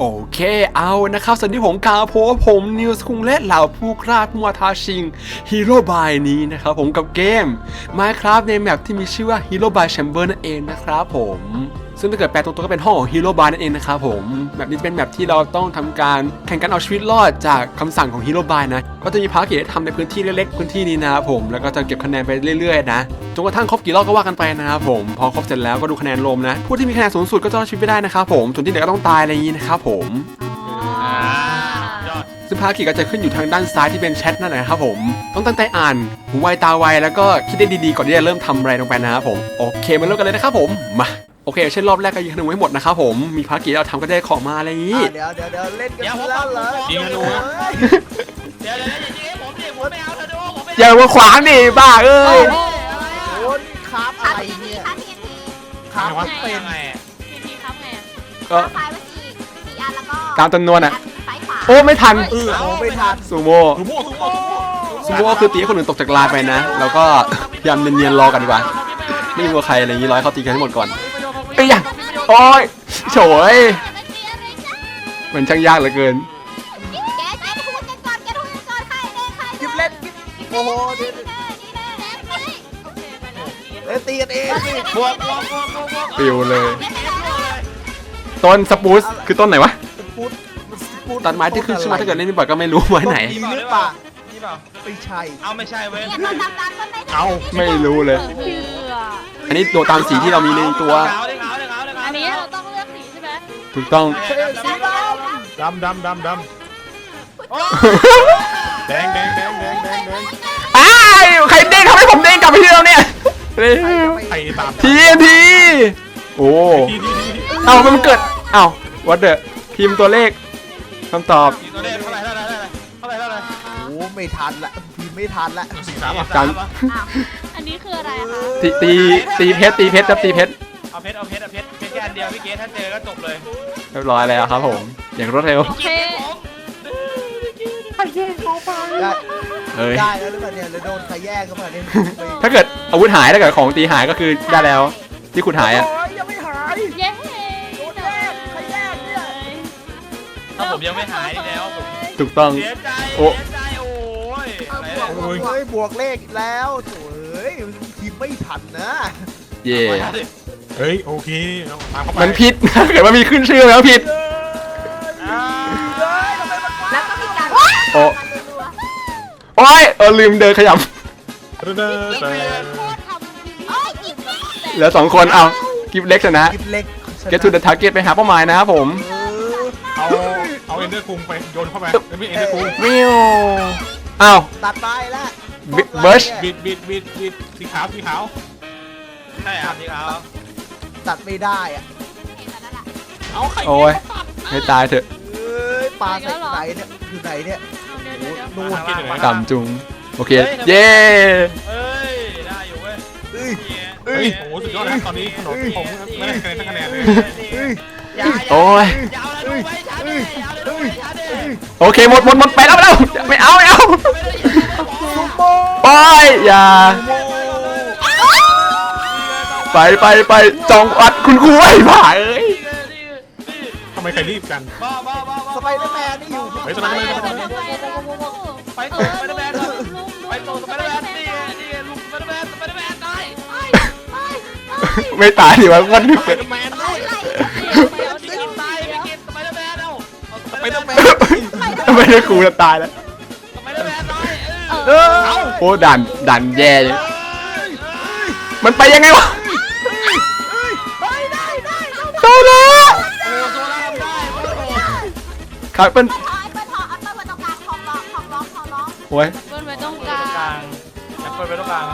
โอเคเอานะครับสวัสดีผมกาโพผมนิวส์คุงและเหล่าผู้กล้าดมัวทาชิงฮีโร่บายนี้นะครับผมกับเกม Minecraft ในแมปที่มีชื่อว่า Hero by Chamber นั่นเองนะครับผม ซึ่งถ้าเกิดแปลตรงตัวก็เป็นห้องของฮีโร่บายนั่นเองนะครับผม แบบนี้จะเป็นแบบที่เราต้องทำการแข่งกันเอาชีวิตรอดจากคำสั่งของฮีโร่บายนะ ก็จะมีภารกิจให้ทำในพื้นที่เล็กๆพื้นที่นี้นะครับผม แล้วก็จะเก็บคะแนนไปเรื่อยๆนะ จนกระทั่งครบกี่รอบก็ว่ากันไปนะครับผม พอครบเสร็จแล้วก็ดูคะแนนรวมนะ ผู้ที่มีคะแนนสูงสุดก็จะรอดชีวิตไปได้นะครับผม ส่วนที่เหลือก็ต้องตายอะไรอย่างนี้นะครับผมยอดซึ่งภารกิจก็จะขึ้นอยู่ทางด้านซ้ายที่เป็นแชทนั่นแหละนะครับผม ต้องตั้งใจอ่านหูไวตาไวแล้วก็คิดได้ดีๆก่อนที่จะเริ่มทำอะไรลงไปนะครับผม โอเคมาเริ่มกันเลยนะครับผม มา โอเค เช่นรอบแรกก็ยิงธนูให้หมดนะครับผมมีภารกิจที่เราทำก็ได้ของมาอะไรอย่างนี้อะเดี๋ยวเดี๋ยวเดี๋ยวเล่นกันแล้วเหรอยิงธนูเฮ้ยเดี๋ยวเดี๋ยวอย่ายิงให้ผมดิผมไม่เอาเธอดูผมไม่อย่ามาขวางดิบ้าเอ้ยโอ้นี่คราฟอะไรเนี่ยคะทีทีคราฟว่าเป็นยังไงทีทีครับไงก็ไฟว่าสี่สี่อันแล้วก็ตามจำนวนอะไฟขวาโอ้ไม่ทันเออโอ้ไม่ทันซูโม่สุโม่สุโม่ซูโม่ก็คือตีให้คนอื่นตกจากลานไปนะ แล้วก็พยายามเนียนๆรอกันดีกว่าไม่มีวัวใครอะไรอย่างนี้ร้อยเขาตีกันให้หมดก่อน เอ้ยอย่าโอ้ยโฉยมันมีอะไรจ้ะมันช่างยากเหลือเกิน แกแกทุนกันก่อนแกทุนกันก่อนใครเล่นใครกิบเล่นกิบโอ้โหเดี๋ยวนี่แน่นี่แน่แน่ไปโอเคไปแล้วเล่นตีกันเองสิบวกบวกบวกบวกบวกปิวเลยเล่นไปแล้วต้นสปูสคือต้นไหนวะ พูดพูดตัดไม้ที่ขึ้นชื่อมาถ้าเกิดเล่นไม่บ่อยก็ไม่รู้ไว้ไหนดีหรือเปล่านี่ เปล่า ไม่ใช่เอาไม่ใช่เว้ยเนี่ยตอนดังๆก็ไม่ได้เอาไม่รู้เลยอันนี้ตัวตามสีที่เรามีในตัว ขาวเลยขาวเลยขาวเลยขาวอันนี้เราต้องเลือกสีใช่ไหมถูกต้องเฮ้ยสีดดำดำดำดำแดงแดงแดงแดงแดงแดงอ้ายใครเด้งทำให้ผมเด้งกลับไปที่เราเนี่ยเร็วไข่ตามทีทีโอ้ทีทีทีเอ้ามันเกิดเอ้าวัดเดอะพิมพ์ตัวเลขคำตอบตัวเลขเท่า ไม่ทันละพิมพ์ไม่ทันละสี่สามอะกันอันนี้คืออะไรอะคะตีตีตีเพชรตีเพชรครับตีเพชรเอาเพชรเอาเพชรเอาเพชรเพชรแค่อันเดียวพี่เกศถ้าเจอก็จบเลยเรียบร้อยแล้วครับผม อย่างรวดเร็วโอเคได้เอ้ยได้แล้วหรือเปล่าเนี่ยหรือโดนใครแย่งก็เปล่าเนี่ยถ้าเกิดอาวุธหายถ้าเกิดของตีหายก็คือได้แล้ว ที่ขุดหายอะโอ้ยยังไม่หาย เย้โดนแย่งใครแย่งเนี่ย ถ้าผมยังไม่หายแล้วผมถูกต้อง เสียใจโอ้ เสียใจโอ้ย เออไหนบวกเนี่ยบวกบวกเฮ้ยบวกเลขอีกแล้วโถ่เอ้ยพิมพ์ไม่ทันนะเย่เฮ้ยโอเคเอาตามเข้าไปมันผิดนะถ้าเกิดว่ามีขึ้นชื่อแล้วผิด อ่าแล้วก็มีการโอ้โอ้ยเออลืมเดินขยับ เด้อเด้อเด้อโอ้ยกิ๊บกิ๊บเหลือสองคนเอากิฟเล็กชนะ กิบเล็ก get to the target ไปหาเป้าหมายนะครับผมเออเอาเอาเอ็นเดอร์คุงไปโยนเข้าไปไม่เอ็นเดอร์คุงวิว อ้าวตัดไปละบิเบิร์ชบิดบิดบิดบิดสีขาวสีขาวใช่ครับพี่เขาตัดไม่ได้อะเอาไข่โอ้ยให้ตายเถอะเอ้ยปลาใส่ไหนเนี่ยอยู่ไหนเนี่ยเดี๋ยวเดี๋ยวเดี๋ยวนู่นกินอยู่ไหนกำจุงโอเคเย้เอ้ยได้อยู่เว้ยเอ้ยเฮ้ยโอ้โหสุดยอดนะตอนนี้ขนมผมไม่ได้คะแนนสักคะแนนเลยเอ้ยอย่าโอ้ยอย่าเอาแล้วดูไว้ช้าดิอย่าเอาแล้วดูไว้ช้าดิโอเคหมดหมดหมดไปแล้วไปแล้วไม่เอาไม่เอา ซุปโม่ ไปอย่าโม่ไปไปไปจองอัดคุณครูไอ้ผ่าเอ้ยทำไมใครรีบกันบ้าบ้าบ้าสไปเดอร์แมนนี่อยู่เฮ้ยสไปเดอร์แมน ไปต่อสไปเดอร์แมนไปต่อสไปเดอร์แมนนี่ไงนี่ไงลุงสไปเดอร์แมนสไปเดอร์แมนตายไม่ตายดิวะวันนึกสไปเป็นเดอร์แมนตายพี่กินตายพี่กินสไปเดอร์แมนเอาเอาสสไปไปเดเดออร์ร์แมแมนนไม่ได้ครูจะตายแล้ว เออโอ้ดันดันแย่เลยมันไปยังไงวะโตแล้วโอ้โซล่าทำได้โอ้โหครับเป็นเอาไอ้เปิ้ลทองเอาเปิ้ลไว้ตรงกางของร้องของร้องของร้องโอ้ยเบิ้ลไว้ตรงกลาง แอปเปิลไปตรงกลาง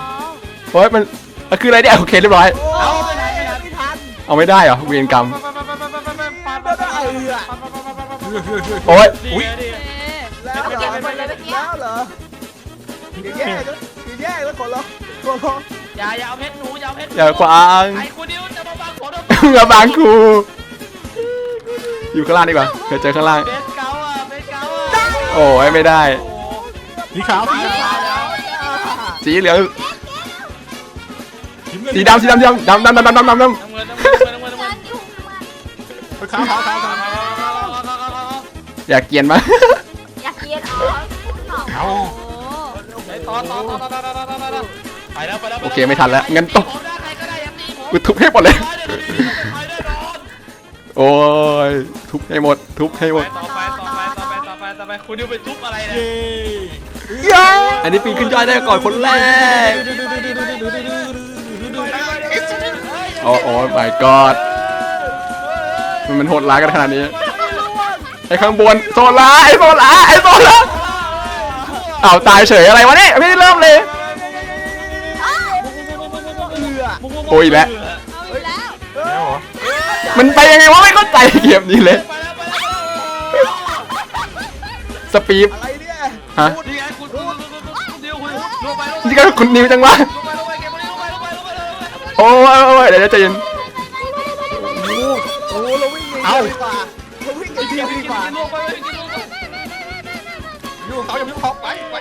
โอ้ยมันอะคืออะไรเนี่ยโอเคเรียบร้อย เอาไปไหนไปไหนไม่ทันเอาไม่ได้เหรอเวียนกรรมโอ้ยอุ้ยแล้วเหรอแล้วเหรอ อย่าแย่งอย่าแย่งแล้วขอร้องขอร้องอย่าอย่าเอาเพชรหนูอย่าเอาเพชรอย่าขวางไอ้คุณดิวจะมาบังผมอย่าบังครูอยู่ข้างล่างดีกว่าเผื่อเจอข้างล่าง เพชรเก่าอะเพชรเก่าอะโอ้ยไม่ได้ โอ้โหสีขาวสีขาวสีเหลือง สีดำสีดำสีดำดำดำดำดำดำดำน้ำเงินน้ำเงินน้ำเงินน้ำเงินน้ำเงินเงินอยู่เงินขาวขาวขาวขาวเอยากเกียนมั้ยอยากเกียนอ๋อองเอาโอ้ไอ้ ต่อต่อต่อต่อต่อต่อต่อต่อไปแล้วไปแล้วโอเคไม่ทันแล้วงั้นต้องกูทุบให้หมดเลย โอ้ยทุบให้หมด ทุบให้หมดต่อไปต่อไปต่อไปต่อไปต่อไปคุณดิวไปทุบอะไรเนี่ยเย้อันนี้ปีนขึ้นยอดได้ก่อนคนแรกโอ้โอ้ my god มันมันโหดร้ายกันขนาดนี้ไอ้ข้างบนโซล่าไอ้โซล่าไอ้โซล่า อ้าวตายเฉยอะไรวะเนี่ยไม่ได้เริ่มเลย โอ้ยอีกแล้ว เอาอีกแล้ว แล้วเหรอมันไปยังไงวะไม่เข้าใจเกมนี้เลย ไปแล้วไปแล้วสปีดอะไรเนี่ยฮะนี่ไงคุณคุณคุณคุณดิวคุณลงไปลงไปนี่ก็คุณนิวจังวะลงไปลงไปเก็บมันลงไปลงไปลงไปลงไปโอ้ยโอ้ยเดี๋ยวใจเย็นโอ้โหเราวิ่งหนีกันดีกว่าเราวิ่งกันทีกินดีกินกว่ากินลงไปกินลงไปยุ่ง เขาอย่ายุ่งเขาไปไป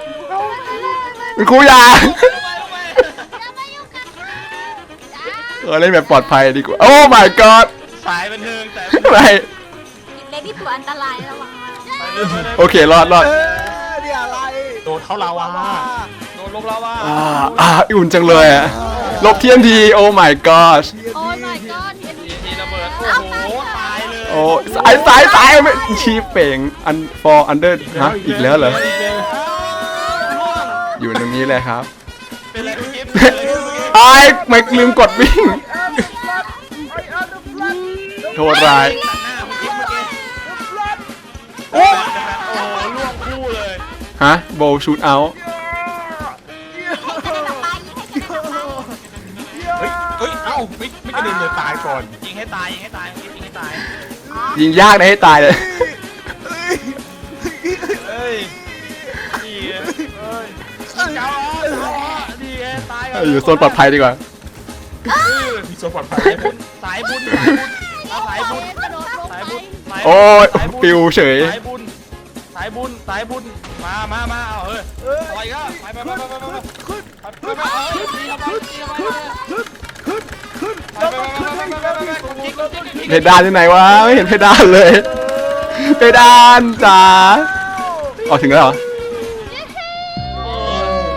คุณครูอยาลงไปเออเล่นแบบปลอดภัยดีกว่า โอ้ my god สายบันเทิงสายไม่เล็กที่ตัวอันตรายระวังนะโอเครอดรอดเออเนี่ยอะไรโดนเขาลาวาโดนลงแล้วว่าอ่าอ่าอุ่นจังเลยอะลบเทียมที โอ้ my god โอ้ย my อ้สายสายสายไม่ชีเป่งอัน for under ฮะอีกแล้วเหรอ อยู่ตรงนี้เลยครับเป็นอะไรคุณกิฟต์ไอ้ายไม่ลืมกดวิ่ง โทษร้าย หน้าคุณกิฟต์เมื่อกี้โอ้ล่วงคู่เลยฮะโบชูดเอา เฮ้ยเฮ้ยเอ้าไม่ไม่กระเด็นเลยตายก่อนยิงให้ตายยิงให้ตายยิงให้ตาย ยิงยากนะให้ตายเลยเอ้ยนี่เอ้ยเจ้าอ๋อนี่ไงตายอยู่โซนปลอดภัยดีกว่ามีส่วนปลอดภัยสายบุญสายบุญสายบุญกระโดดลงสายไปบุญโอ้ยปิวเฉย สายบุญสายบุญสายบุญมามามาเอาเฮ้ยอะไรก็ไปไปไปไปไปไปไปไปไปเฮ้ยตีเข้าไปตีเข้าไปไปไปไปไปไปไปไป เพดานที่ไหนวะไม่เห็นเพดานเลย เพดานจ๋าออกถึงแล้วเหรอ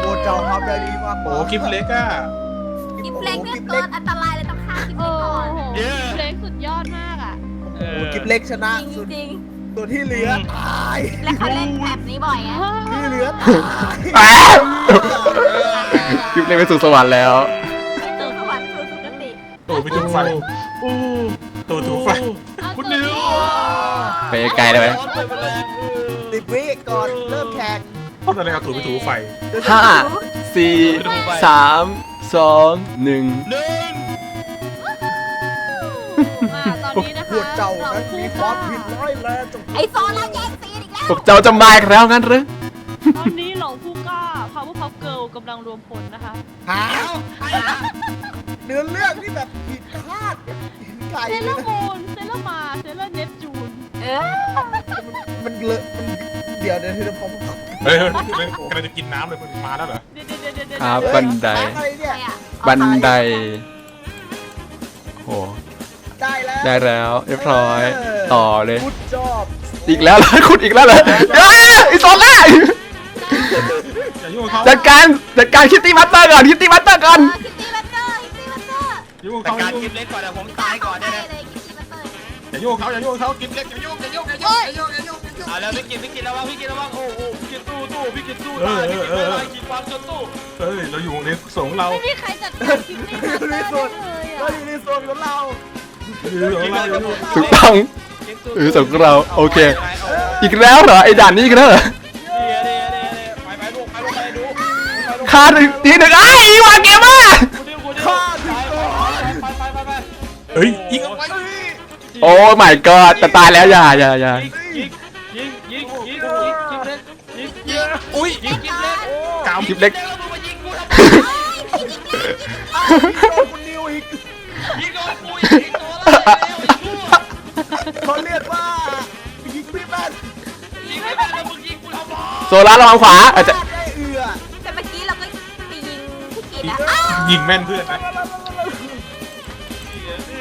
โอ้เจ้าทำได้ดีมากโอ้คลิปเล็กอะกิฟเล็กเนี่ยตัวอันตรายเลยต้องฆ่ากิฟโอ้เล็กก่อนโหเพลงสุดยอดมากอะโอ้กิฟเล็กชนะจสุดริงตัวที่เหลือตายๆและเขาเล่นแบบนี้บ่อยไง ที่เหลือตายอ้าวคลิปเล่นไปสู่สวรรค์แล้ว ติตูดไปถูกไฟตูดถูกไฟคุณนิวไปไกลเลยไหมสิบวิก่อนเริ่มแข่งเพราะอะไรเอาตูดไปถูไฟห้าสี่สามสองหนึ่งหนึ่งมาตอนนี้นะคะพวกเจ้านั้นมีความผิดร้ายแรงจงไอโซนเราแย่งซีนอีกแล้วพวกเจ้าจะมาอีกแล้วงั้นหรือ ตอนนี้เหล่าผู้กล้า Powerpuff Girl กำลังรวมพลนะคะ หาเนื้อเรื่องนี่แบบผิดคาดเห็นไก่เซเลเลยอร์นะมูนเซเลอร์มาเซเลอร์เนปจูนเออมันเลอะมันเดี๋ยวเดี๋ยวเดี๋ยวผมเฮ้ยเฮ้ยเฮ้ยกำลังจะกินน้ำเลยมันมาแล้วเหรอเดี๋ยวเดี๋ยวเดี๋ยวเดี๋ยวครับบันได อะไรเนี่ย บันไดโอ้ได้แล้วได้แล้ว เรียบร้อย ต่อเลยกุดจอบอีกแล้วเหรอขุดอีกแล้วเหรอเอ้ยไอโซล่าอย่ายุ่งเขาจัดการจัดการคิตตี้มัตเตอร์ก่อนคิตตี้มัตเตอร์ก่อน คิตตี้ อร์อย่ายุ่งแต่เขาการกิฟเล็กก่อนเดี๋ยวผมตายก่อนได้เนี่ยเลยคิตตี้บัตเตอร์อย่ายุ่งเขาอย่ายุ่งเขากินเล็กอย่ายุ่งอย่ายุ่งอย่ายุ่งอย่ายุ่งอย่ายุ่งอย่ายุ่งเอาแล้วพี่กินพี่กินระวังพี่กินระวังโอ้โหพี่กินตู้ตู้พี่กินตู้ตายพี่กินไม่ได้กินความจนตู้เฮ้ยเราอยู่ในสงเราไม่มีใครจัดการคิตตี้มาสเตอร์ได้เลยก็อะอยู่ในโซนของเราอยู่ในเราอยู่ถูกต้อง กินตู้เออสำหรับเราโอเค อีกแล้วเหรอไอด่านนี้อีกแล้วเหรอนี่นี่นี่ไปไปลูกไปลูกไปดูไปลูกคาหนึ่งทีหนึ่งไอ้ยว่าเกมมาคุ เฮ้ยอีกโอ้ my god จะตายแล้วอย่าอย่าอย่ายิงยิงยิงยิงยิงยิงเล็กยิงยิงอุ้ยยิงยิงเล็กกามคลิปเล็กแล้วมึงมายิงกูทำไมโดนคุณนิวอีกยิงโดนกูยิงโดนแล้วยิงกูเขาเรียกว่ายิงพี่แม่นยิงไม่ได้แล้วมึงยิงกูทำไมโซล่าระวังขวาอาจจะได้เอือแต่เมื่อกี้เราก็ไปยิงพี่กิตอะอ้าวยิงแม่นเพื่อนนะ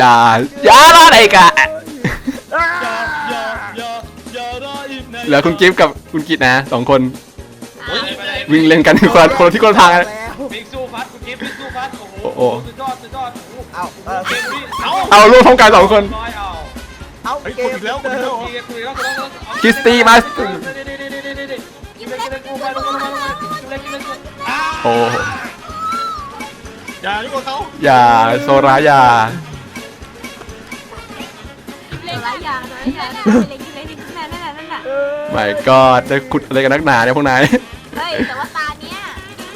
อย่าอย่าละไอ้กะอย่าอย่าอย่าได้อีกนะเหลือคุณกิฟต์กับคุณกิตนะสองคนโอ้ยไปไหนวิ่งเล่นกันคนละคนละที่คนละทางกันแล้วบิ๊กสู้ฟัดคุณกิฟต์บิ๊กสู้ฟัดโอ้โอ้โหโห สุดยอดสุดยอดเอาเออเกมนี้เอาเอาลูกพร้อมกันสองคน ร้อยเอาเอาเฮ้ยเกคนมอีกแล้วคนเดิอีกแล้วมดีกันคุยแล้วคุยแล้วเอาคริสตี้มาเดี๋ยวเดี๋ยวเดี๋ยวเดี๋ยวเดี๋ยวเดี๋ยวกินเล็กกินเล็กกูไปลงมาลงมาลงมากินเล็กกินเล็กกูอ้าโอ้อย่ายุ่งกับเขาอย่าโซราอย่า เลยนะเล็กเล็กนั่นนั่นนั่นน่ะไม่ก็ได้ขุดอะไรกันนักหนาเนี่ยพวกนายเฮ้ยแต่ว่าตาเนี้ย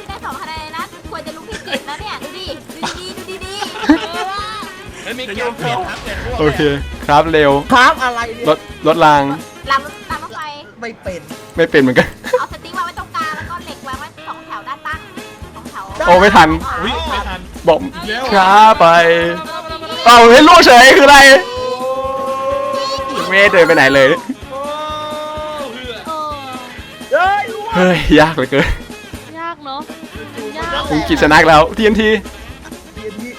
ได้สองคะแนนนะควรจะรู้พิจิตรนะเนี่ยดูดิดูดีดูดีดีเฮ้ยมีจะเกโยมนเปเปลี่ลี่ยยนนครับเปลี่ยนพวกโอเค ครับเร็วครับอะไรเนี่ยรถรถรางลำลำรถไฟไม่เป็นไม่เป็นเหมือนกัน เอาสติ๊กวางไว้ตรงกลางแล้วก็เหล็กวางไว้สองแถวด้านตั้งสองแถวโอ้ไม่ทัน อุ้ยไม่ทันบอกเร็ว ช้าไปเปล่าให้ลูกเฉยคืออะไร ไม่ได้เดินไปไหนเลย โอ้เหือเออเฮ้ยรู้ว่าเฮ้ย ยากเหลือเกินยากเนาะยากคุณกิจชนะอีกแล้วทีนทีเรียนที่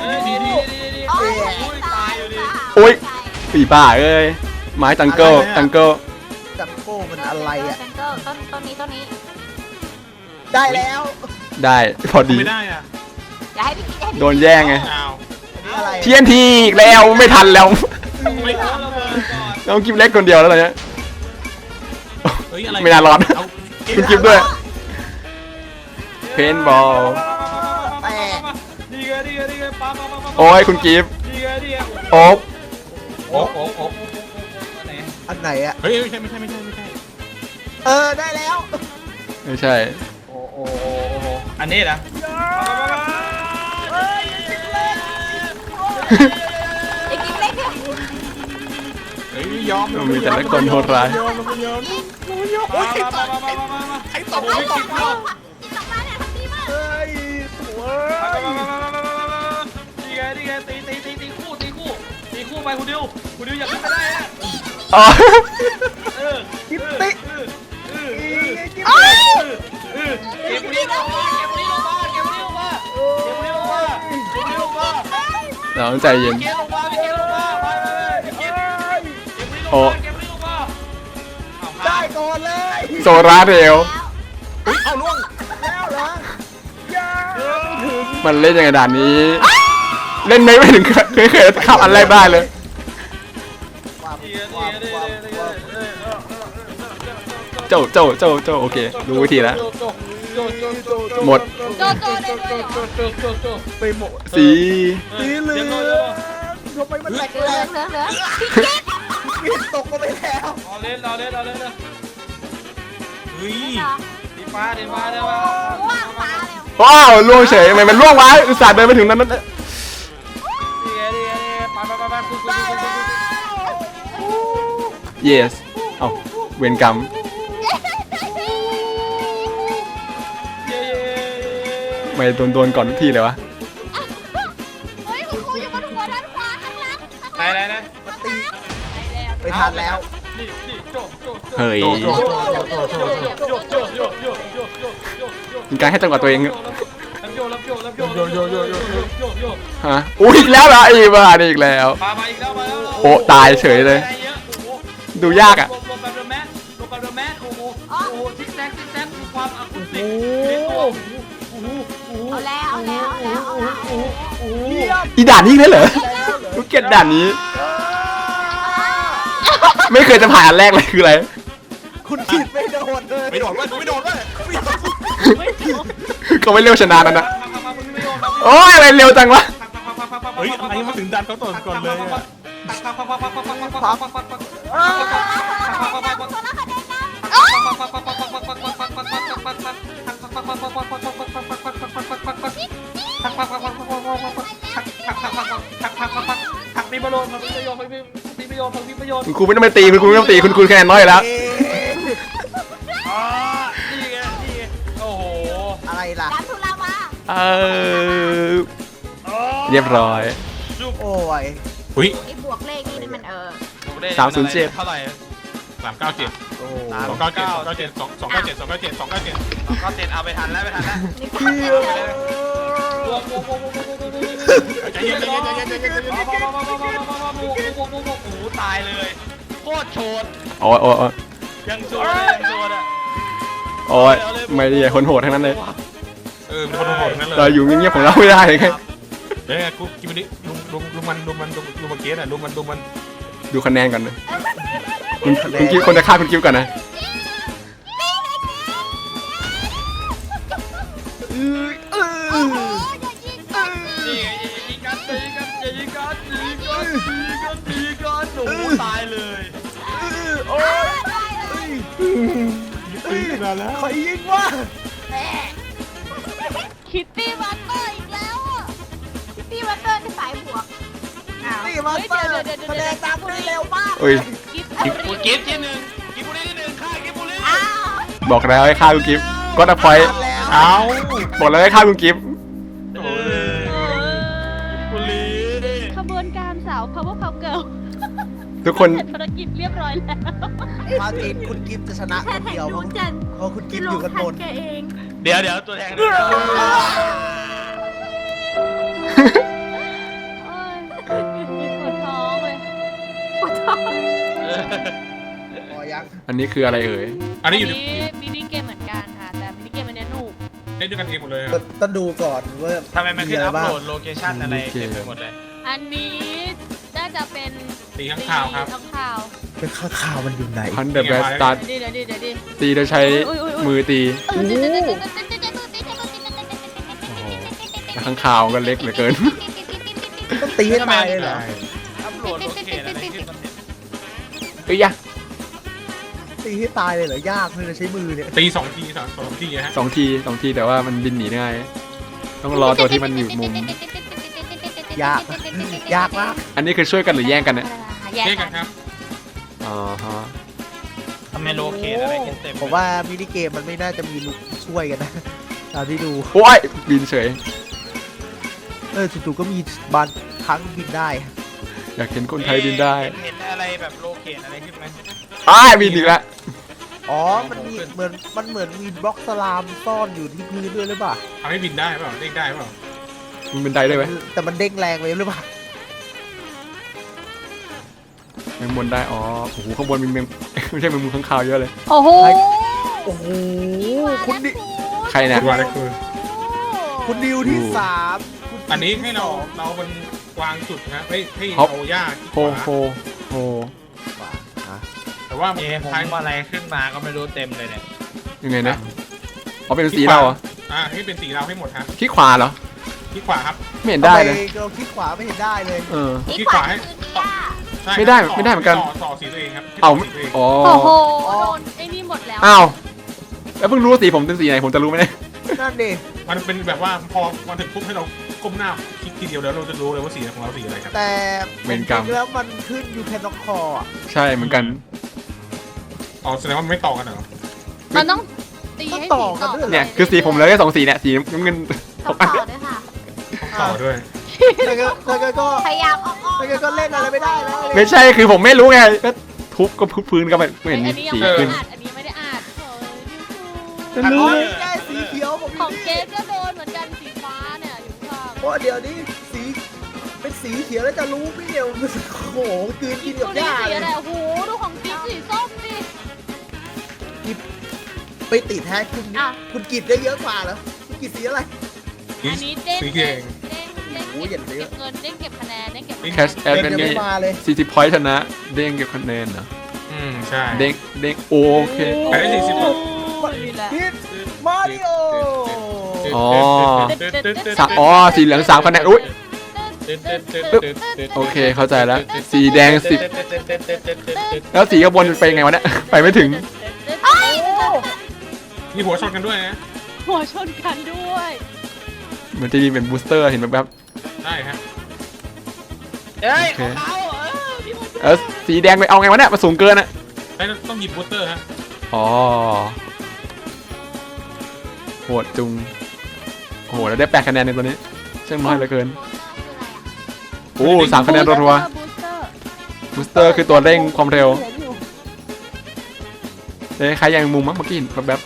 เฮ้ยดีดีดีดีดีโอ้ยตายอยู่ดิโอ้ยปีบ้าเอ้ย ไม้ตังเกิลตังเกิลจัมโก้มันอะไรอะจังเกิลต้นต้นนี้ต้นนี้ ได้แล้วได้พอดี ไม่ได้อะอย่าให้พี่อย่าให้พี่โดนแย่งไง อ้าว อันนี้อะไรทีนทีอีกแล้วไม่ทันแล้ว ไม่ทันระเบิดก่อน น้องกิฟเล็กคนเดียวแล้วตอนเนี้ย เฮ้ยอะไรไม่น่ารอดเอาคุณกิฟด้วย เพนบอลแต่ดีไงดีไงดีไงปั๊มปั๊มปั๊มปั๊มโอ้ยคุณกิฟดีไงดีไงโอ๊บโอ้โอ้โอ้ไหนอันไหนอะ เฮ้ยไม่ใช่ไม่ใช่ไม่ใช่ไม่ใช่ เออ ได้แล้ว ไม่ใช่ โอ้โอ้โอ้โอ้อันนี้นะ เฮ้ย เฮ้ยยอมมีแต่ละคนโหดร้ายยอมมันยอมมามามามามามามาไอ้ตตกบมาไม่ตกิกนมาเข้าอีกสองมาเนี่ยทำดีมากเฮ้ยสวยดีไงดีไงตีตีตีตีคู่ตีคู่ตีคู่ไปคุณดิวคุณดิวอยากขึ้นไปได้ฮะอ๋อเออกิ๊บติ๊กเออเอออีกิ๊บโอ้ยเออเก็บนี้ลงมาเก็บนี้ลงมาเก็บนี้ลงมาเก็บนี้ลงมาเก็บนี้ลงมาเราต้องใจเย็นเก็บลงมาเก็บลงมา โอ้มาเก็บนี้ลงมาได้ก่อนเลยโซราเร็วเอาล่วงแล้วเหรอยังไม่ถึงมันเล่นยังไงด่านนี้ เล่นไม่ไม่ถึงเคยเคยขับอันแรกได้เลย ความดีดีความดีความดีความเจ้าเจ้าเจ้าเจ้าโอเค รู้วิธีแล้ว หมด โจโจได้ด้วยเหรอไปหมดสีสีเหลืองทำไมมันแหลกเหลืแหลองกเหลืองเหลืองมีต กลงไปแล้วรอเล่นรอเล่นรอเล่นเลยเฮ้ยดีฟ้าดีฟ้าได้ป่ะว่างฟ้าเลยว้าวล่วงเฉยทำไมมันล่วงวะอุตส่าห์เดินไปถึงนั้นนั่นดีดีดีไปไปไปไปคุณคุณได้คุณแล้ว yes เอ้าเวรกรรมเย้ไม่โดนโดนก่อนทุกทีเลยวะ ทันแล้ว นี่นี่โจโจเฮ้ย โจโจโจโจโจโจโจโจโจโจโจโจโจมีการให้จังหวะตัวเอง รับโยรับโยรับโยโยโยโยโยโยโยฮะอุ้ยอีกแล้วเหรออีบ้านี่อีกแล้ว มามาอีกแล้วมาแล้วโอ้ตายเฉยเลย ดูยากอะลงแบบเดอะแมนลงแบบเดอะแมนโอ้โหโอ้โหซิกแซกซิกแซกมีความอะคูสติกโอ้โหโอ้โหเอาแล้วเอาแล้วเอาแล้วเอาแล้วเยี่ยมอีด่านนี้เลยเหรอแล้วเหรอลูกเก็ตด่านนี้ ไม่เคยจะผ่านอันแรกเลยคืออะไร คุณผิดไม่โดนเลยไม่โดดเว้ยไม่โดดเว้ยเขาไม่เร็วชนะนั่นนะมามามาคุณไม่โดนมาโอ้ยอะไรเร็วจังวะเฮ้ยอะไรมาถึงดันเขาต่อก่อนเลยอะหักตีบอลลงหักตีโยกไปตีไป ประโยชน์ผักมีประโยชน์คุณครูไม่ต้องไปตีคุณครูไม่ต้องตีคุณครูคะแนนน้อยอยู่แล้วเอ๊ะอ่านี่ไงนี่ไงโอ้โหอะไรล่ะดันทุลามาเออเรียบร้อย จุ๊บโอ้ย อุ้ยไอ้บวกเลขนี่มันเออสามศูนย์เจ็ด เท่าไหร่สามเก้าเจ็ดโอ้ สองเก้าเจ็ดสองเก้าเจ็ดสองสองเก้าเจ็ดสองเก้าเจ็ดสองเก้าเจ็ดเอาไปทันแล้วไปทันแล้วใจเย็นใจเย็นใจเย็นใจเย็นใจเย็นโอ้โหตายเลยโคตรโชดโอ้ยโอ้ยยังโชดยังโชดอะโอ้ยไม่ดีคนโหดทั้งนั้นเลยเออคนโหดทั้งนั้นเลยเราอยู่เงียบๆของเราไม่ได้เลยครับเดี๋ยวกูกินมันดิลุงลุงลุงมันลุงมันลุงมันเกสอะลุงมันลุงมันดูคะแนนกันนะ คุณคุณกิ๊ฟคนจะฆ่าคุณกิ๊ฟก่อนนะนี่ไงยิงกันยิงกันยิงกันยิงกันยิงกันยิงกันโอ้โหตายเลยโอ้ยเอ้ยใครยิงวะคิตตี้มาเตอร์อีกแล้วอะพี่วัตเตอร์ที่สายบวกอ้าวนี่มาเตอร์แสดงตามได้เร็วมากเอ้ย กิฟต์กูกิฟต์ที่หนึ่งกิฟต์บุรีที่หนึ่งฆ่ากิฟต์บุรีอ้าวบอกแล้วให้ฆ่าคุณกิ๊ฟก็ตะไฟแล้วเอาบอกแล้วให้ฆ่าคุณกิ๊ฟโอ้ยบุรีขบวนการสาว power pop girl ทุกคน เสร็จภารกิจเรียบร้อยแล้วพาทีมคุณกิฟต์จะชนะแค่คนแทเดีนยวดูเพราะจันเพราะคุณกิที่ฟต์ลองยู่กันทับนนแกเองเดี๋ยวเดี๋ยวตัวแทนด้วยโอ้ยปวดท้องเลย พอยังอันนี้คืออะไรเอ่ย อันนี้อยู่ในมินิเกมเหมือนกันค่ะ แต่มินิเกมอันเนี้ยหนุกเล่นด้วยกันเองหมดเลยอะต้องดูก่อนว่าทำไมมันขึ้นอะอัไรพบ้างโหลดโลเคชั่นอะไรเต็มไปหมดเลย อันนี้น่าจะเป็นตีข้างข่าวครับ ข้างข่าวเป็นข้างข่าวมันอยู่ไหนพันเดอะแบสตาร์เดี๋ยวดิเดี๋ยวดิเดี๋ยวดิตีโดยใช้มือตีเออเดี๋ยวเดี๋ยวเดี๋ยวเดี๋ยวแล้วข้างข่าวก็เล็กเหลือเกินต้องตีให้ตายเลยเหรออัพโหลดโลเค เอ้ยยะตีให้ตายเลยเหรอยากเลยนะใช้มือเนี่ยตีสองทีสองสองทีนะฮะสองทีสองทีแต่ว่ามันบินหนีง่ายต้องรอตัวที่มันอยู่มุม ยากยากมากอันนี้คือช่วยกันหรือแย่งกันเนี่ยแยกเล่นกักันนครับอ๋อฮะทำไมโลเคชั่นอะไรขึ้นเต็มผมว่ามินิเกมมันไม่น่าจะมีลุกช่วยกันนะตามที่ดูโอ้ยบินเฉยเออจู่ๆก็มีบานครั้งบินได้ อยากเห็นคนไทยบินได้เห็นอะไรแบบโลเคชั่นอะไรขึ้นไหมอ้ายบินอีกแล้วอ๋อ มันมีเหมือน มันเหมือนมีบล็อกสลามซ่อนอยู่ที่พื้นด้วยหรือเปล่าทำให้บินได้เปล่าเล่นได้เปล่ามันเป็นได้ด้วยไหมแต่มันเด้งแรงไปหรือเปล่าแมงมนได้ อ๋อ โอ้โห ข้างบนมีแมงไม่ใช่แมงมุมข้างคาวเยอะเลย โอ้โห โอ้โห คุณดิ ใครเนี่ยดูอะไรคือคุณดิวที่ดูสามคุณอันนี้ให้เราที่สองเรามัน วางจุดนะให้ให้ครับ เอาหญ้าที่โฮขวาโฮโฮแต่ว่าเอ๊ะผมท้ายอะไรขึ้นมาก็ไม่รู้เต็มเลยเนี่ย ยังไงนะอ๋อเป็นสีเราเหรออ่าให้เป็นสีเราให้หมดฮะที่ขวาเหรอที่ขวาครับ ไม่เห็นได้เลยทำมเราคลิกขวาไม่เห็นได้เลยเออ ที่ขวาให้ใช่ไม่ได้ต่อไม่ได้เหมือนกัน ต่อต่อสีตัวเองครับเอาต่สีตัวเองอ๋อโอ้โห โดนไอ้นี่หมดแล้ว อ้าวแล้วเพิ่งรู้ว่าสีผมเป็นสีไหนผมจะรู้ไหมเนี่ยนั่นดิมันเป็นแบบว่าพอมาถึงปุ๊บให้เราก้มหน้าคลิก ทีเดียวแล้วเราจะรู้เลยว่าสีของเราสีอะไรครับแต่เวรกรรม จงๆแล้วมันขึ้นอยู่แค่นอกคออะใช่เหมือนกัน อ๋อแสดงว่ามันไม่ต่อกันเหรอมันต้องตีให้สีต่อไปเนี่ยคือสีผมเลยได้สองสีเนี่ยสีน้ำเงินต่อต่อด้วยค่ะ ต่อด้วย แล้วก็แล้วก็ก็พยายามออกออกแล้วก็ก็เล่นอะไรไม่ได้แล้วไม่ใช่คือผมไม่รู้ไงก็ทุบก็ทุบพื้นก็ไม่ไม่เห็นมีอันนี้ยังสีไม่ได้ขึ้นอ่านอันนี้ไม่ได้อ่านโอ้ยจะอันรู้นี้ ได้สีเขียวผมของเกนี่สก็ อยู่ข้างโอ้เดี๋ยวนี้สีเป็นสีเขียวแล้วจะรู้ไหมเนี่ยมันโอ้โหกลืนกินกับหญ้าสีเลยอะไรโอ้โหดูของกิ๊บสีส้มดิไปติดแท้คุณอะคุณกิดได้เยอะกว่าเหรอคุณกิดสีอะไร อันนี้เด้งสีเด้เก่งงเด้งเด้งโอ้ยอย่าเยเก็อะบเงินเด้งเก็บคะแนนเด้งเก็บคะแนนแคชแอดเป็นยังไง ไม่มาเลยสี่สิบพอยต์ชนะ เด้งเก็บคะแนนเหรออืมใช่ เด้งเด้งโอเคใครได้สี่สิบหกนี่แหละพิษมาริโอ อ๋อสะอ๋อสีเหลืองสามคะแนนอุ้ยโอเคเข้าใจแล้ว สีแดงสิบแล้วสีข้างบนไปยังไงวะเนี่ยไปไม่ถึงมีหัวชนกันด้วยนะหัวชนกันด้วยเหมือนจะมีเป็นบูสเตอร์เห็นแบบแบบได้ฮะเฮ้ยโอเคของเขาเออพี่มดเแล้วสีแดงไปเอาไงวะเนี่ยมันสูงเกินอะไอ้ต้องหยิบบูสเตอร์ฮะอ๋อโหดจุง โหเราได้แปดคะแนนในตัวนี้ช่างน้อยเหลือเกินโอ้สามคะแนนรัวๆบูสเตอร์คือตัวเร่งความเร็วเฮ้ใครยังมุมมั้งเมื่อกี้แบบแบบ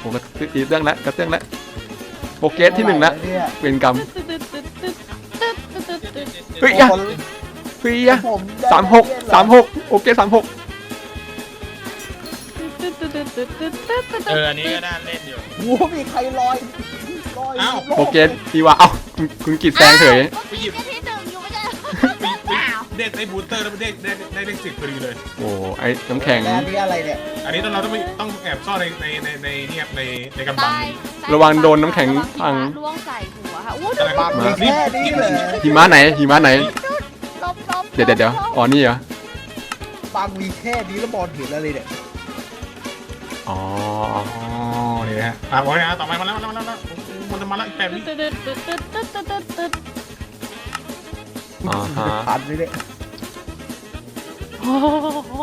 ผมก็ตีเรื่องแล้วกระเตื้องแล้วโอเคที่หนึ่งแล้วเป็นกรรมเฮ้ยยะเฮ้ยยะสามหกสามหกโอเคสามหก ตึ๊ดตึ๊ดตึ๊ดตึ๊ดตึ๊ดตึ๊ดตึ๊ดเอออันนี้ก็น่าเล่นอยู่ โอ้โหมีใครลอยลอยอ้าวโอเคดีว่าเอ้าคุณคุณกิดแซงเฉยไปหยิบ ที่หนึ่งอยู่ไม่ใช่ไปไปเด็ดไอ้บูสเตอร์แล้วได้ได้ได้เลขสิบพอดีเลย โอ้ไอ้น้ำแข็ง แล้วอันนี้อะไรเนี่ยอันนี้ต้องเราต้องไปต้องแอบซ่อนในในในในเนี่ยในในกำบังตายระวังโดนน้ำแข็งพังล่วงใส่หัวค่ะอู้อะไรปากมีแค่นี้เลยหิมะไหนหิมะไหน ลบลบเดี๋ยวเดี๋ยวเดี๋ยวอ๋อนี่เหรอปากมีแค่นี้แล้วบอลเห็นอะไรเนี่ย อ๋ออ๋อนี่นะฮะอะโอเคนะต่อไปมาแล้วมาแล้วมาแล้วมันจะมาแล้วอีกแปดวิตึ๊ดตึ๊ดตึ๊ดตึ๊ดตึ๊ดตึ๊ดตึ๊ดตึ๊ดอ่าฮะผ่านไปเนี่ยโอ้โห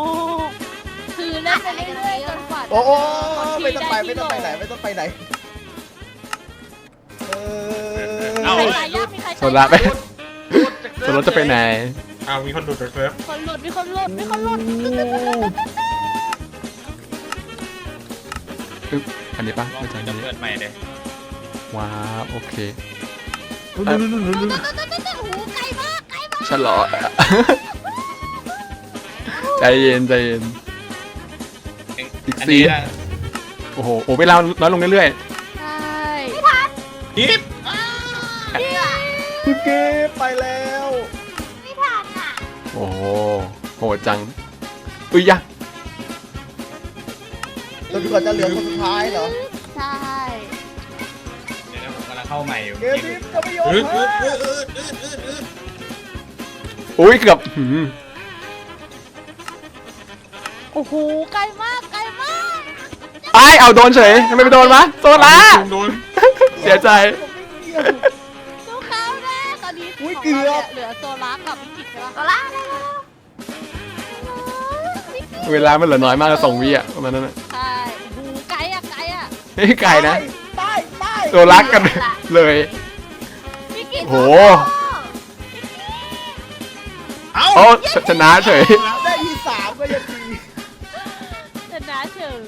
คือเล่นไปเรื่อยๆจนกว่าจะโอ้โหคนที่ไม่ต้องไปด้ไม่ต้องไปไหนที่ไม่ต้องไปไหนเออโหลใครตายยากมีใครโซล่าไปโซล่าจะไปไหน อ้าวมีคนดูดเซิร์ฟคนหลุดมีคนหลุดมีคนหลุด อึ๊บอันนี้ปะลองไม่ใช่จะอันนี้เปิดใหม่เลยว้าวโอเคตึ๊ดตึ๊ดตึ๊ดตึ๊ดหูไกลมากไกลมากฉลอดใจเย็นใจเย็นอีกอันสี่นี้นะโอ้โหโอ้เวลาน้อยลงเรื่อยใช่ยิบคุณเก็บไปแล้วไม่ทันอะๆโอ้โหโหดจังอุ้ยยะจน กว่าจะเหลือคนสุดท้ายเหรอใช่เดี๋ยวนะผมกำลังเข้าใหม่อยู่เกมนี้จะไม่ยอมอืดอืแพ้ดอืดอืดอืดอืดอืดอุ้ยเกือบหืมโอ้โหไกลมากไกลมากไอ้ายเอาโดนเฉยทำไมไปโดนวะโซล่าโดนเสียใจ ผมไม่เกี่ยว สู้เขาแน่ตอนนี้อุ๊ยของเกือบรานี่ยเหลือโซล่ากับวิกิตใช่ปะโซล่าเลยเวลามันเหลือน้อยมากจะส่งวิอะประมาณนั้นนะ ลอะเฮ้ยไกลนะไปไปโซลักกันเลยวิกิตโห เอ้าโอ้ชชนะเฉย ได้ที่สามก็ยังดีชนะเฉย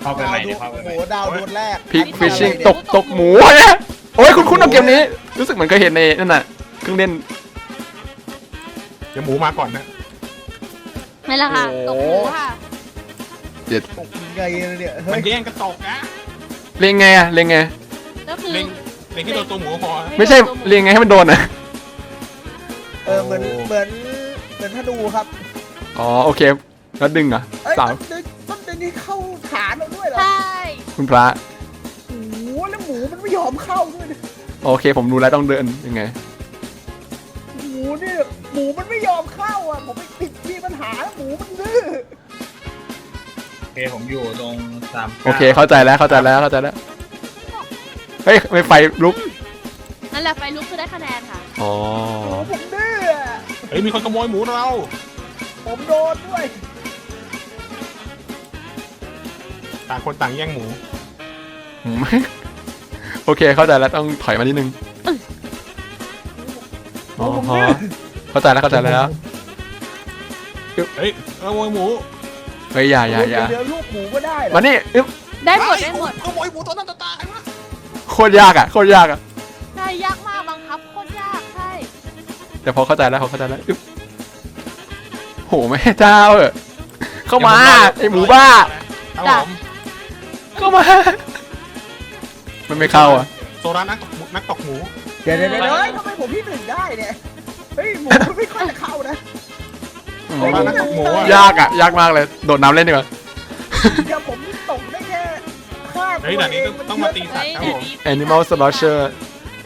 เข้าไปใหม่เดี๋ยวโอ้เข้าไปใหโหม่ดาวโดนแรกพิกฟิชชิ่งตกตกหมูเนี่ยโอ้ยคุณคุณเอาเกมนี้ รู้สึกเหมือนเคยเห็นในนั่นน่ะเครื่องเล่น เดี๋ยวหมูมาก่อนนะไม่ละค่ะ ตกหมูค่ะ ตกยังไงเนี่ยมัเฮ้นยแย่งกันตกนะ เรียงไงอะเรียงไง ก็คือ เล็งเล็งที่ตัวตัวหมูก็พอไม่ใช่เรียงไงให้มันโดนอะเออเหมือนเหมือนเหมือนธนูครับอ๋อโอเคแล้วดึงเหรอะเอ้ยสาวมันดึงมันดึงให้เข้าฐานเราด้วยเหรอใช่คุณพระโอ้โหแล้วหมูมันไม่ยอมเข้าด้วยนะโอเค ผมรู้แล้วต้องเดินยังไง หมูเนี่ยหมูมันไม่ยอมเข้าอะผมไปติดมีปัญหาแล้วหมูมันดื้อโอเค ผมอยู่ตรงสามโอเค เข้าใจแล้วเข้าใจแล้วเข้าใจแล้วเฮ้ยไม่ไฟลุกนั่นแหละไฟลุกคือได้คะแนนค่ะ อ๋อหมูผมดื้ออะเฮ้ยมีคนขโมยหมูเรา ผมโดนด้วย ต่างคนต่างแย่งหมู อืม โอเค เข้าใจแล้วต้องถอยมานิดนึงหอ๋มูอผมดื้อเข้าใจแล้วเข้าใจแล้ว เฮ้ยขโมยหมู เฮ้ยอย่าอย่าอย่าเดี๋ยวลูกหมูก็ได้เหรอมานี่อึ๊บได้หมดได้หมดขโมยหมูตัวนั้นตัวตายวะโคตรยากอะโคตรยากอะใช่ยากมากบังคับโคตรยากใช่แต่พอเข้าใจแล้วพอเข้าใจแล้วอึ๊บโหแม่เจ้าเออเข้ามาไอหมูบ้าครับผมเข้ามา มันไม่เข้าอะโซรานักตกหมูนักตกหมูเดี๋ยวเดี๋ยวเดี๋ยวเฮ้ยทำไมผมที่หนึ่งได้เนี่ยเฮ้ยหมูมันไม่ค่อยจะเข้านะ อืมโซรานักตกหมูอะยากอะ ยากมากเลย โดดน้ำเล่นดีกว่าเดี๋ยวผมตกได้แค่ข้ามเฮ้ยด่านนี้ต้องมาตีสัตว์ครับผม Animal Slasher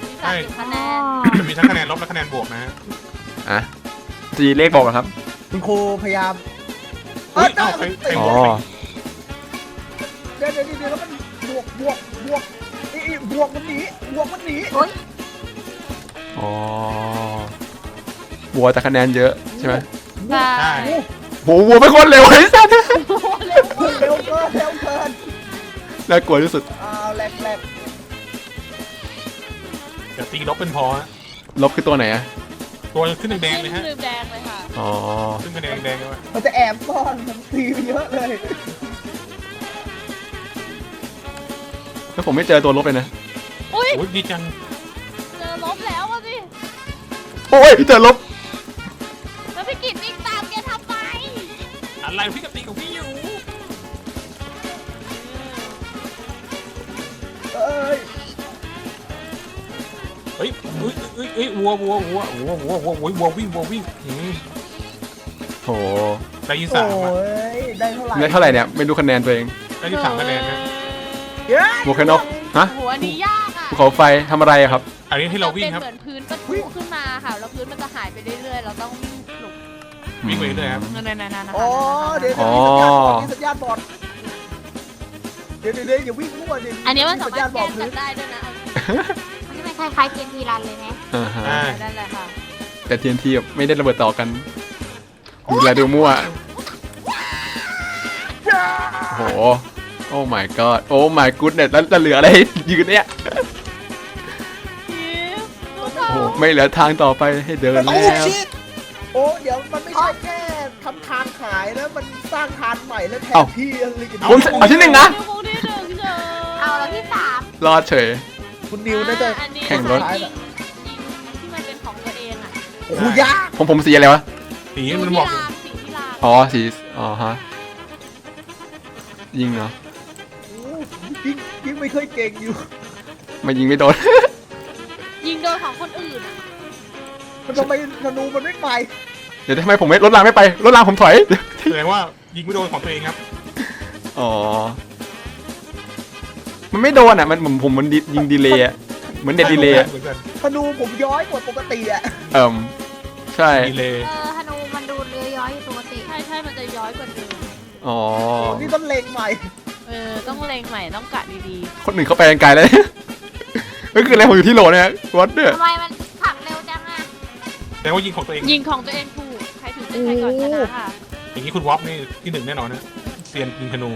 มีสามสิบคะแนนจะมีทั้งคะแนนลบและคะแนนบวกนะฮะ อะจีเลขบอกเหรอครับ คุณครูพยายามเฮ้ยเอ้าใครใครอ๋อ เดี๋ยวเดี๋ยวเดี๋ยวแล้วมันบวกบวกบวกอีอีบวกมันหนีบวกมันหนีโอ้ยอ๋อวัวแต่คะแนนเยอะใช่ไหม ใช่ใช่ โหวัวเป็นคนเร็วไอ้สัสเร็วเกินเร็วเกินน่ากลัวที่สุดอ้าวแหลกแหลกเดี๋ยวตีลบเป็นพอฮะลบคือตัวไหนอะตัวขึ้นแดงๆเลยฮะ ลืมแดงเลยค่ะอ๋อขึ้นคะแนนแดงๆเลยมันจะแอบซ่อนมันตีไปเยอะเลยแล้วผมไม่เจอตัวลบเลยนะอุ้ยโอ้ยดีจังเจอลบแล้วอะสิโอ้ยเจอลบ อะไรพี่กับตีกับพี่อยู่เอ้ยเฮ้ยเฮ้ยเฮ้ยเฮ้ยวัววัววัววัววัววัววัววัววิ่งวัววิ่งอืมโหได้ยี่โอ้สามอะยได้เท่าไหร่ได้เท่าไหร่เนี่ย ไม่รู้คะแนนตัวเองได้ยี่สามคะแนนนะเย้ยโมเคนกฮะหัวนี้ยากอะภูเขาไฟทำอะไรอะครับ อันนี้ให้เราวิ่งจะครับ เป็นเหมือนพื้นประทุขึ้นมาค่ะ แล้วพื้นมันจะหายไปเรื่อยๆ เราต้องวิ่งหลบ วิ่งไปเรื่อยๆครับ นั่นๆๆๆนะคะอ๋อเดี๋ยวอ๋อมีสัญญาณบอดมีสัญญาณบอดเดี๋ยวเดี๋ยวเดี๋ยวอย่าวิ่งมั่วเดี๋ยวอันนี้มันสาสัญมารญาถณบแก้อกพื้นกันได้ด้วยนะอันนี้มันคล้ายๆเกมทีรันเลยไหมอ่าฮะอ่า นั่นแหละค่ะแต่ TNT แบบไม่ได้ระเบิดต่อกันดูแลดูมั่ว โอ้โห โอ้ my god โอ้ my goodness แล้วจะเหลืออะไรให้ยืนเนี่ยดูโอ้เขาโห ไม่เหลือทางต่อไปให้เดินแล้ว โอ้เดี๋ยวมันไม่ใช่แค่ทำทางขายนะมันสร้างทานใหม่แล้วแถเอ้ามที่อะไรกันคุณเอาที่หนึ่งนะดูมุมที่หนึ่งเจอเอาแล้วที่สามรอดเฉย คุณนิวน่าจะอันนี้แข่งรถ ยิยิงที่มันเป็นของตัวเองอะโอ้โหยากผมผมสีอะไรวะ สีดูมันที่บอกรางสิ่งที่รางอ๋อสี อ๋อฮะ ยิงเนาะโอ้ยิงยิงไม่เคยเก่งอยู่ไม่ยิงไม่โดน ยิงโดนของคนอื่นอะ มันทำไมธนูมันไม่ไปเดี๋ยวทำไมผมไม่รถรางไม่ไปรถรางผมถอย แสดงว่ายิงไม่โดนของตัวเองครับ อ๋อ มันไม่โดนอะ มันผมผมมันดิยิงดีเลยอะ เหมือนเด็ดดีเลยอะเหมือนกันธนูผมย้อยกว่าปกติอะเอิ่มใช่ ดีเลยเออธนูมันดูเลื้อยย้อยอยู่ปกติ ใช่ใช่มันจะย้อยกว่าเดิมอ๋อ นี่ต้องเล็งใหม่เออ ต้องเล็งใหม่ต้องกะดีคนหนึ่งเขาไปไกลเลยเฮ้ยคืออะไรผมอยู่ที่โหลเนี่ยวัดเนี่ยทำไมมัน แสดงว่ายิงของตัวเองๆยิงของตัวเองถูกใครถึงเส้นชัยก่อนชนะค่ะอย่างนี้คุณวอฟนี่ที่หนึ่งแน่นอนนะเซียนยิงธนู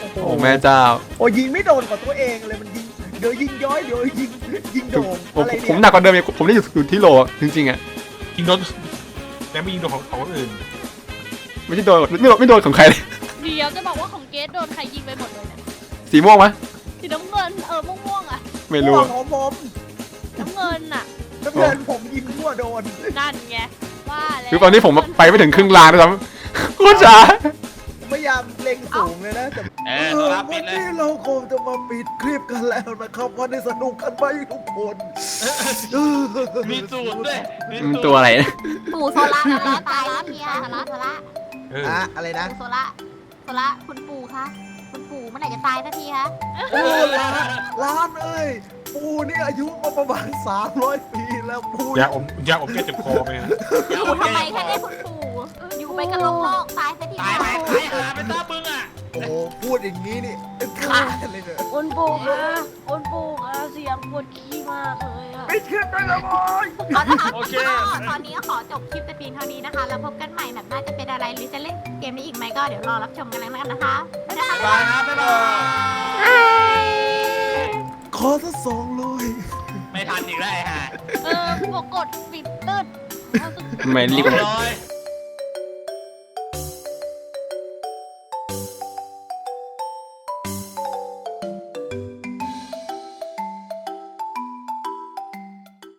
โอ้โหโอ้แม่เจ้าโอ้ยิงไม่โดนกว่าตัวเองเลยมันยิงเดี๋ยวยิงย้อยเดี๋ยวยิงยิงโดนผมอะไรผมเนี่ยหนักกว่าเดิมอีกผมได้อยู่อยู่ที่โหลจริงๆอะยิงโดนแต่ไม่ยิงโดนของของคนอื่นไม่ใช่โดนไม่โดนไม่โดนของใครเลยเดี๋ยวจะบอกว่าของเกสโดนใครยิงไปหมดเลยเนี่ยสีม่วงมะสีน้ำเงินเออม่วงๆอะไม่รู้ม่วงของผมน้ำเงินอะ น้ำเงินผมยิงทั่วโดนนั่นไงว่าแล้วคือตอนนี้ผมไปไม่ถึงครึ่งลางนะครับโคตรช้าพยายามเล็งสูงเลยนะแต่เอเอออรับวัปินดเลย นี้เราคงจะมาปิดคลิปกันแล้วนะครับวันนี้สนุกกันไหมทุกคนมีสูตรด้วยมีมันสูตรตัวอะไรนะปู่โซล่าโซล่าตายแล้วเฮียโซล่าโซล่าเอออะอะไรนะปู่โซล่าโซล่าคุณปู่คะคุณปู่เมื่อไหร่จะตายสักทีคะ โอ้ล้านล้านเอ้ย ปูนี่อายุมาประมาณ 300 ปีแล้วปูยาอมยาอมแก้เจ็บคอไปฮะอยู่ทำไมแค่ได้คุณปู่อยู่ไปกับโลกโลกตายสักทีตายไหมตายหาไปต้ามึงอะโอ้โหพูดอย่างนี้นี่ฆ่ากันเลยเนอะคุณปู่คะคุณปู่คะเสียงปวดขี้มากเลยอะไม่เชื่อได้ละบอยเอาละครับโอเคก็ตอนนี้ก็ขอจบคลิปแต่เพียงเท่านี้นะคะ แล้วพบกันใหม่แบบหน่าจะเป็นอะไรหรือจะเล่นเกมนี้อีกไหมก็เดี๋ยวรอรับชมกันแล้วกันนะคะบ๊ายบาย บายครับบ๊ายบาย ขอสักสองเลยไม่ทันอีกแล้วไอ้ห่าเออบอกกดปิดตึ๊ดทำไมรีบร้อย